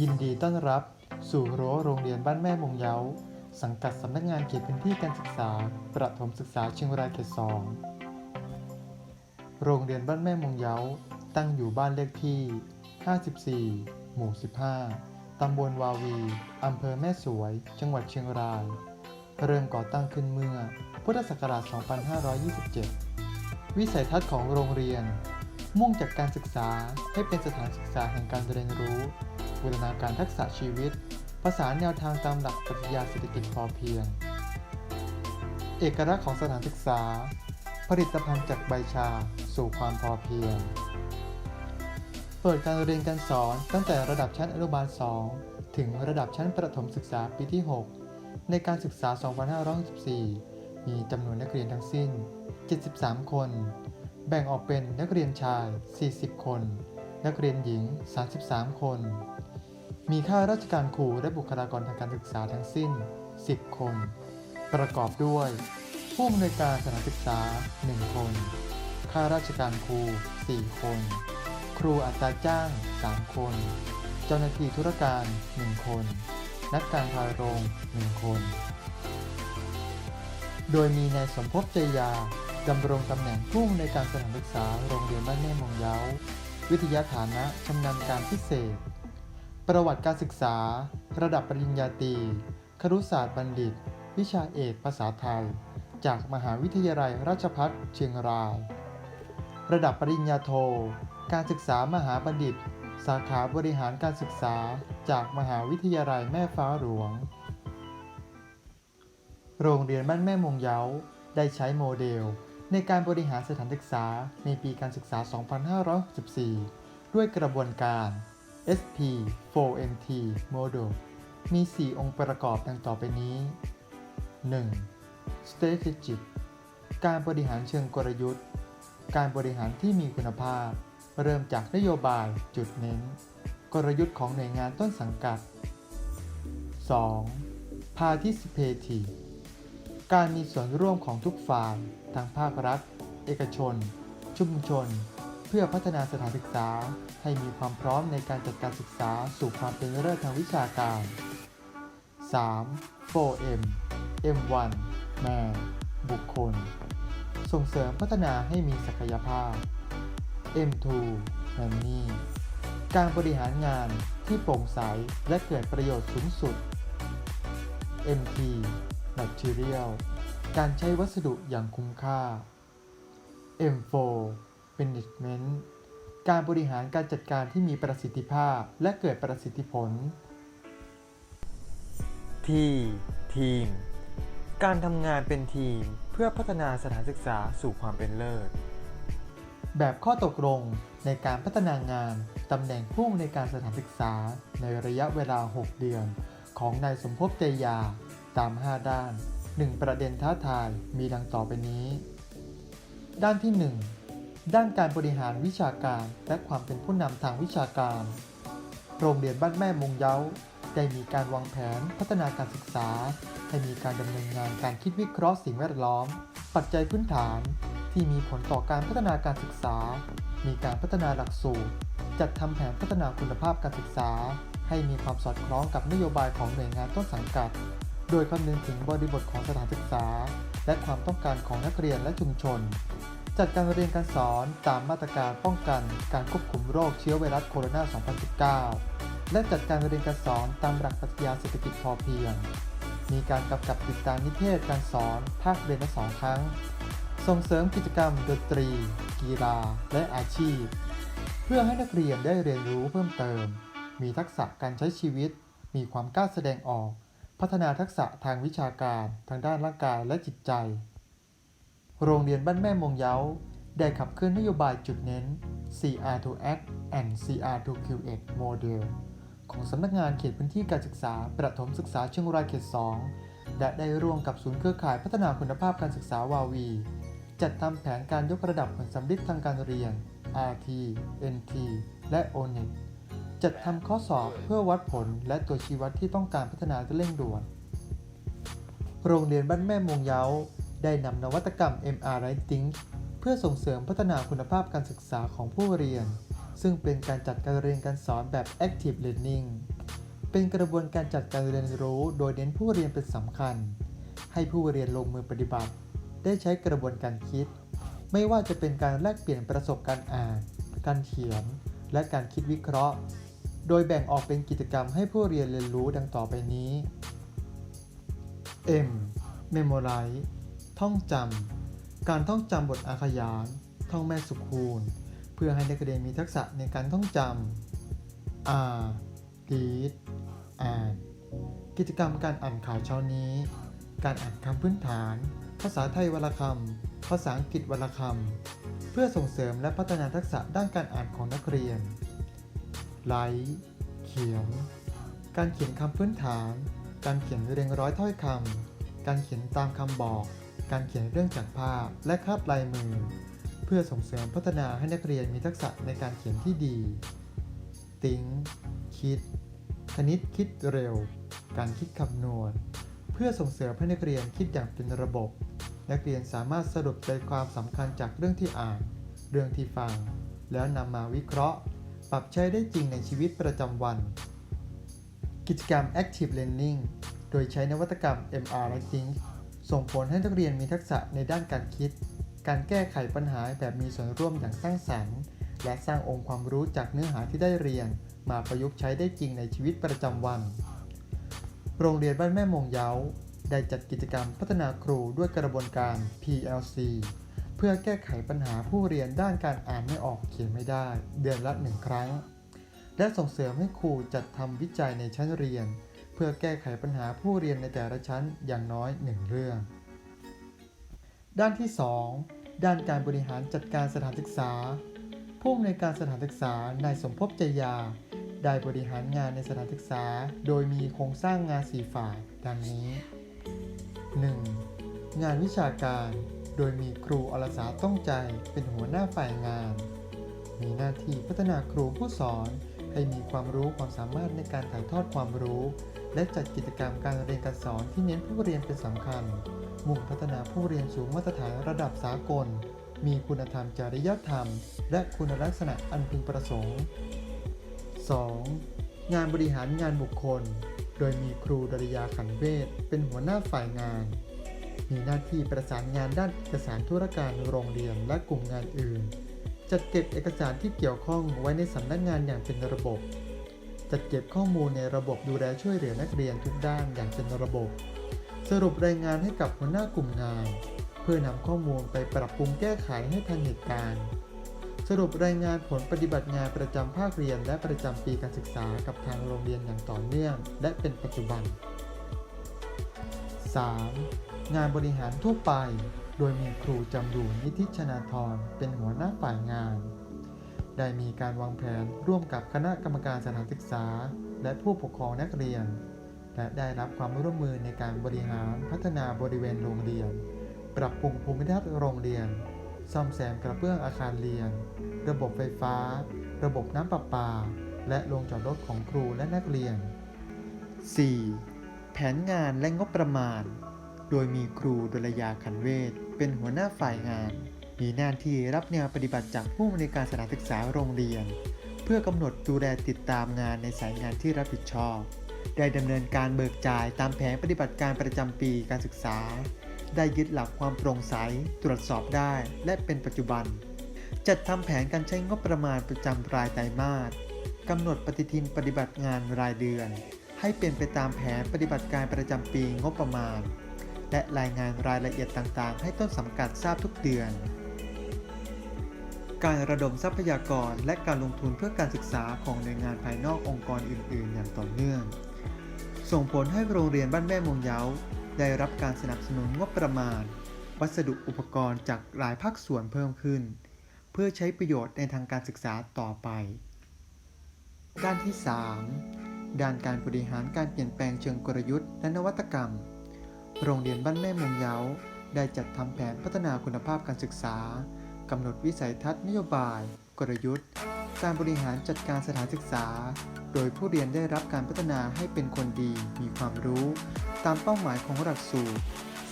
ยินดีต้อนรับสู่รั้วโรงเรียนบ้านแม่มงเยาสังกัดสำนักงานเขตพื้นที่การศึกษา ประถมศึกษาเชียงรายเขตสองโรงเรียนบ้านแม่มงเยาตั้งอยู่บ้านเลขที่ 54 หมู่ 15 ตำบลวาวี อำเภอแม่สวย จังหวัดเชียงราย เริ่มก่อตั้งขึ้นเมื่อ พุทธศักราช 2527 วิสัยทัศน์ของโรงเรียน มุ่งจากการศึกษาให้เป็นสถานศึกษาแห่งการเรียนรู้ บูรณาการทักษะชีวิต ภาษาแนวทางตามหลักปรัชญาเศรษฐกิจพอเพียง เอกลักษณ์ของสถานศึกษา ผลิตภัณฑ์จากใบชาสู่ความพอเพียง เปิดการเรียนการสอนตั้งแต่ระดับชั้นอนุบาล 2 ถึงระดับชั้นประถมศึกษาปีที่ 6 ในการศึกษา 2564 มีจำนวนนักเรียนทั้งสิ้น 73 คน แบ่งออกเป็นนักเรียนชาย 40 คนนักเรียนหญิง 33 คน มีข้าราชการครูและบุคลากรทางการศึกษาทั้งสิ้น 10 คน ประกอบด้วย ผู้อำนวยการสถานศึกษา 1 คน ข้าราชการครู 4 คน ครูอัตราจ้าง 3 คน เจ้าหน้าที่ธุรการ 1 คน นักการพาโรง 1 คน โดยมีนายสมภพใจยาดำรงตำแหน่งผู้อำนวยการสถานศึกษาโรงเรียนบ้านแม่มงเย้า วิทยาฐานะชำนาญการพิเศษ ประวัติการศึกษา ระดับปริญญาตรีครุศาสตร์บัณฑิต วิชาเอกภาษาไทย จากมหาวิทยาลัยราชภัฏเชียงราย ระดับปริญญาโท การศึกษามหาบัณฑิต สาขาบริหารการศึกษา จากมหาวิทยาลัยแม่ฟ้าหลวง โรงเรียนบ้านแม่มงเยาได้ใช้โมเดล ในการบริหารสถานศึกษาในปีการศึกษา 2564 ด้วยกระบวนการ SP 4MT Model มี 4 องค์ประกอบดังต่อไปนี้ 1. Strategic การบริหารเชิงกลยุทธ์ การบริหารที่มีคุณภาพ เริ่มจากนโยบายจุดเน้น กลยุทธ์ของหน่วยงานต้นสังกัด 2. Participative การมีส่วนร่วมของทุกฝ่าย ทางภาครัฐ เอกชน ชุมชน พื่อพัฒนาสถานศึกษา ให้มีความพร้อมในการจัดการศึกษาสู่ความเป็นเลิศทางวิชาการ 3. 4M M1 Man บุคคล ส่งเสริมพัฒนาให้มีศักยภาพ M2 Money การบริหารงานที่โปร่งใสและเกิดประโยชน์สูงสุด MT Material การใช้วัสดุอย่างคุ้มค่า M4 Management การบริหารการจัดการที่มีประสิทธิภาพและเกิดประสิทธิผล T ทีม การทำงานเป็นทีมเพื่อพัฒนาสถานศึกษาสู่ความเป็นเลิศ แบบข้อตกลงในการพัฒนางานตำแหน่งผู้ในวยการสถานศึกษาในระยะเวลา 6 เดือน ของนายสมภพใจยา ตาม 5 ด้าน 1 ประเด็นท้าทายมีดังต่อไปนี้ ด้านที่ 1 ด้านการบริหารวิชาการและความเป็นผู้นำทางวิชาการ โรงเรียนบ้านแม่มงเย้า ได้มีการวางแผนพัฒนาการศึกษา ให้มีการดำเนินงานการคิดวิเคราะห์สิ่งแวดล้อม ปัจจัยพื้นฐาน ที่มีผลต่อการพัฒนาการศึกษา มีการพัฒนาหลักสูตร จัดทำแผนพัฒนาคุณภาพการศึกษา ให้มีความสอดคล้องกับนโยบายของหน่วยงานต้นสังกัด โดยคำนึงถึงบริบทของสถานศึกษา และความต้องการของนักเรียนและชุมชน จัดการเรียนการสอนตามมาตรการป้องกันการควบคุมโรคเชื้อไวรัสโคโรนา 2019 และจัดการเรียนการสอนตามหลักปรัชญาเศรษฐกิจพอเพียง มีการกำกับติดตามนิเทศการสอนภาคเรียนละสองครั้ง ส่งเสริมกิจกรรมดนตรี กีฬา และอาชีพ เพื่อให้นักเรียนได้เรียนรู้เพิ่มเติม มีทักษะการใช้ชีวิต มีความกล้าแสดงออก พัฒนาทักษะทางวิชาการ ทางด้านร่างกายและจิตใจ โรงเรียนบ้านแม่มงเย้าได้ขับเคลื่อนนโยบายจุดเน้น CR to Act and CR to Create Model ของสำนักงานเขตพื้นที่การศึกษา ประถมศึกษาเชียงรายเขต 2 และได้ร่วมกับศูนย์เครือข่ายพัฒนาคุณภาพการศึกษาวาวี จัดทำแผนการยกระดับผลสำลิดทางการเรียน RT NT และ ONET จัดทำข้อสอบเพื่อวัดผลและตัวชี้วัดที่ต้องการพัฒนาเร่งด่วน โรงเรียนบ้านแม่มงเย้า ได้นำนวัตกรรม MR Writing เพื่อส่งเสริมพัฒนาคุณภาพการศึกษาของผู้เรียน ซึ่งเป็นการจัดการเรียนการสอนแบบ Active Learning เป็นกระบวนการจัดการเรียนรู้ โดยเน้นผู้เรียนเป็นสำคัญ ให้ผู้เรียนลงมือปฏิบัติ ได้ใช้กระบวนการคิด ไม่ว่าจะเป็นการแลกเปลี่ยนประสบการณ์อ่าน การเขียน และการคิดวิเคราะห์ โดยแบ่งออกเป็นกิจกรรมให้ผู้เรียนเรียนรู้ดังต่อไปนี้ M Memorize ท่องจำการท่องจำบทอาขยาน ท่องแม่สุคูณ เพื่อให้นักเรียนมีทักษะในการท่องจำ R Read อ่านกิจกรรมการอ่านข่าวเช้านี้ การอ่านคำพื้นฐาน ภาษาไทยวรรณคำภาษาอังกฤษวรรณคำเพื่อส่งเสริมและพัฒนาทักษะด้านการอ่านของนักเรียนไลท์เขียน การเขียนคำพื้นฐาน การเขียนเรียงร้อยถ้อยคำ การเขียนตามคำบอก การเขียนเรื่องจากภาพและคาดลายมือ เพื่อส่งเสริมพัฒนาให้นักเรียนมีทักษะในการเขียนที่ดี ติ้ง คิด คณิตคิดเร็ว การคิดคำนวณ เพื่อส่งเสริมให้นักเรียนคิดอย่างเป็นระบบ นักเรียนสามารถสรุปใจความสำคัญจากเรื่องที่อ่าน เรื่องที่ฟัง แล้วนำมาวิเคราะห์ ปรับใช้ได้จริงในชีวิตประจำวัน กิจกรรม Active Learning โดยใช้นวัตกรรม MR Writing ส่งผลให้นักเรียนมีทักษะในด้านการคิด การแก้ไขปัญหาแบบมีส่วนร่วมอย่างสร้างสรรค์ และสร้างองค์ความรู้จากเนื้อหาที่ได้เรียน มาประยุกต์ใช้ได้จริงในชีวิตประจำวัน โรงเรียนบ้านแม่มงเย้า ได้จัดกิจกรรมพัฒนาครูด้วยกระบวนการ PLC เพื่อแก้ไขปัญหาผู้เรียนด้านการอ่านไม่ออกเขียนไม่ได้ เดือนละหนึ่งครั้ง และส่งเสริมให้ครูจัดทำวิจัยในชั้นเรียน เพื่อแก้ไขปัญหาผู้เรียนในแต่ละชั้นอย่างน้อยหนึ่งเรื่อง ด้านที่ 2 ด้านการบริหารจัดการสถานศึกษา ผู้อำนวยการสถานศึกษานายสมภพใจยา ได้บริหารงานในสถานศึกษา โดยมีโครงสร้างงานสีฝ่าย ดังนี้ 1. งานวิชาการ โดยมีครูอรสาต้องใจเป็นหัวหน้าฝ่ายงาน มีหน้าที่พัฒนาครูผู้สอนให้มีความรู้ความสามารถในการถ่ายทอดความรู้ และจัดกิจกรรมการเรียนการสอนที่เน้นผู้เรียนเป็นสำคัญ มุ่งพัฒนาผู้เรียนสู่มาตรฐานระดับสากล มีคุณธรรมจริยธรรม และคุณลักษณะอันพึงประสงค์ 2. งานบริหารงานบุคคล โดยมีครูดริยาขันเวทเป็นหัวหน้าฝ่ายงาน มีหน้าที่ประสานงานด้านเอกสารธุรการโรงเรียนและกลุ่มงานอื่น จัดเก็บเอกสารที่เกี่ยวข้องไว้ในสำนักงานอย่างเป็นระบบ จัดเก็บข้อมูลในระบบดูแลช่วยเหลือนักเรียนทุกด้านอย่างเป็นระบบ สรุปรายงานให้กับหัวหน้ากลุ่มงาน เพื่อนำข้อมูลไปปรับปรุงแก้ไขให้ทันเหตุการณ์ สรุปรายงานผลปฏิบัติงานประจำภาคเรียนและประจำปีการศึกษากับทางโรงเรียนอย่างต่อเนื่อง และเป็นปัจจุบัน 3. งานบริหารทั่วไป โดยมีครูจำรูนนิธิชนาธรเป็นหัวหน้าฝ่ายงาน ได้มีการวางแผนร่วมกับคณะกรรมการสถานศึกษา และผู้ปกครองนักเรียน และได้รับความร่วมมือในการบริหารพัฒนาบริเวณโรงเรียน ปรับปรุงภูมิทัศน์โรงเรียน ซ่อมแซมกระเบื้องอาคารเรียน ระบบไฟฟ้า ระบบน้ำประปา และโรงจอดรถของครูและนักเรียน 4. แผนงานและงบประมาณ โดยมีครูดลยาขันเวทเป็นหัวหน้าฝ่ายงาน มีหน้าที่รับแนวปฏิบัติจากผู้อำนวยการสถานศึกษาโรงเรียน เพื่อกำหนดดูแลติดตามงานในสายงานที่รับผิดชอบ ได้ดำเนินการเบิกจ่ายตามแผนปฏิบัติการประจำปีการศึกษา ได้ยึดหลักความโปร่งใส ตรวจสอบได้ และเป็นปัจจุบัน จัดทำแผนการใช้งบประมาณประจำรายไตรมาสกำหนดปฏิทินปฏิบัติงานรายเดือน ให้เป็นไปตามแผนปฏิบัติการประจำปีงบประมาณ และรายงานรายละเอียดต่างๆ ให้ต้นสังกัดทราบทุกเดือน การระดมทรัพยากรและการลงทุนเพื่อการศึกษาของหน่วยงานภายนอกองค์กรอื่น ๆ อย่างต่อเนื่อง ส่งผลให้โรงเรียนบ้านแม่มงเยาได้รับการสนับสนุนงบประมาณ วัสดุอุปกรณ์จากหลายภาคส่วนเพิ่มขึ้น เพื่อใช้ประโยชน์ในทางการศึกษาต่อไป ด้านที่ 3 ด้านการบริหารการเปลี่ยนแปลงเชิงกลยุทธ์และนวัตกรรม โรงเรียนบ้านแม่มงเยาได้จัดทำแผนพัฒนาคุณภาพการศึกษา กำหนดวิสัยทัศน์นโยบาย กลยุทธ์ การบริหารจัดการสถานศึกษา โดยผู้เรียนได้รับการพัฒนาให้เป็นคนดีมีความรู้ ตามเป้าหมายของหลักสูตร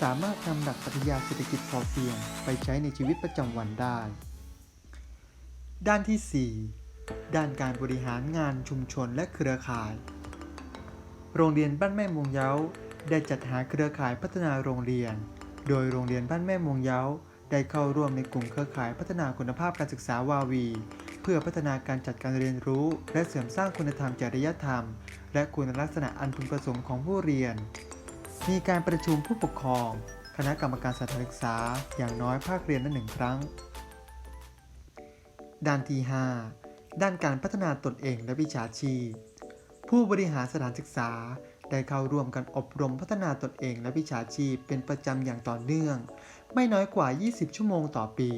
สามารถนำหลักปรัชญาเศรษฐกิจพอเพียง ไปใช้ในชีวิตประจำวันได้ ด้านที่ 4 ด้านการบริหารงานชุมชนและเครือข่าย โรงเรียนบ้านแม่มงเย้าได้จัดหาเครือข่ายพัฒนาโรงเรียน โดยโรงเรียนบ้านแม่มงเย้า ได้เข้าร่วมในกลุ่มเครือข่ายพัฒนาคุณภาพการศึกษาวาวี เพื่อพัฒนาการจัดการเรียนรู้ และเสริมสร้างคุณธรรมจริยธรรม และคุณลักษณะอันพึงประสงค์ของผู้เรียน มีการประชุมผู้ปกครอง คณะกรรมการสถานศึกษา อย่างน้อยภาคเรียนละหนึ่งครั้ง ด้านที่ 5 ด้านการพัฒนาตนเองและวิชาชีพ ผู้บริหารสถานศึกษาได้เข้าร่วมกันอบรมพัฒนาตนเองและวิชาชีพเป็นประจำอย่างต่อเนื่อง ไม่น้อยกว่า 20 ชั่วโมงต่อปี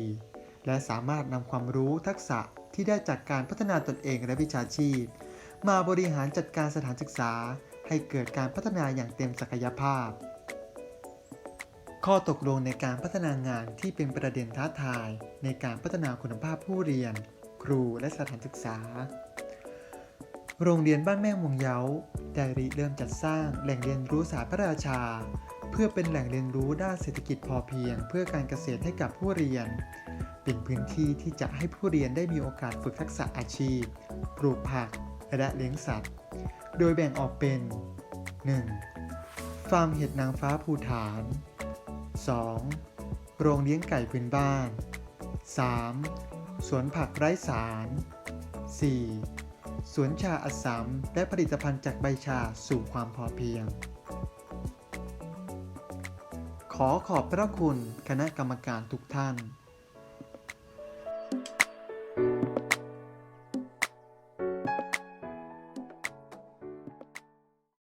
และสามารถนำความรู้ทักษะที่ได้จากการพัฒนาตนเองและวิชาชีพ มาบริหารจัดการสถานศึกษา ให้เกิดการพัฒนาอย่างเต็มศักยภาพ ข้อตกลงในการพัฒนางานที่เป็นประเด็นท้าทาย ในการพัฒนาคุณภาพผู้เรียน ครูและสถานศึกษา โรงเรียนบ้านแม่มวงเย้าได้ริเริ่มจัดสร้างแหล่งเรียนรู้สาพระราชา เพื่อเป็นแหล่งเรียนรู้ด้านเศรษฐกิจพอเพียง เพื่อการเกษตรให้กับผู้เรียน เป็นพื้นที่ที่จะให้ผู้เรียนได้มีโอกาสฝึกทักษะอาชีพ ปลูกผัก และเลี้ยงสัตว์ โดยแบ่งออกเป็น 1. ฟาร์มเห็ดนางฟ้าภูฐาน 2. โรงเลี้ยงไก่พื้นบ้าน 3. สวนผักไร้สาร 4. สวนชาอัสสัมและผลิตภัณฑ์จากใบชาสู่ความพอเพียง ขอขอบพระคุณคณะกรรมการทุกท่าน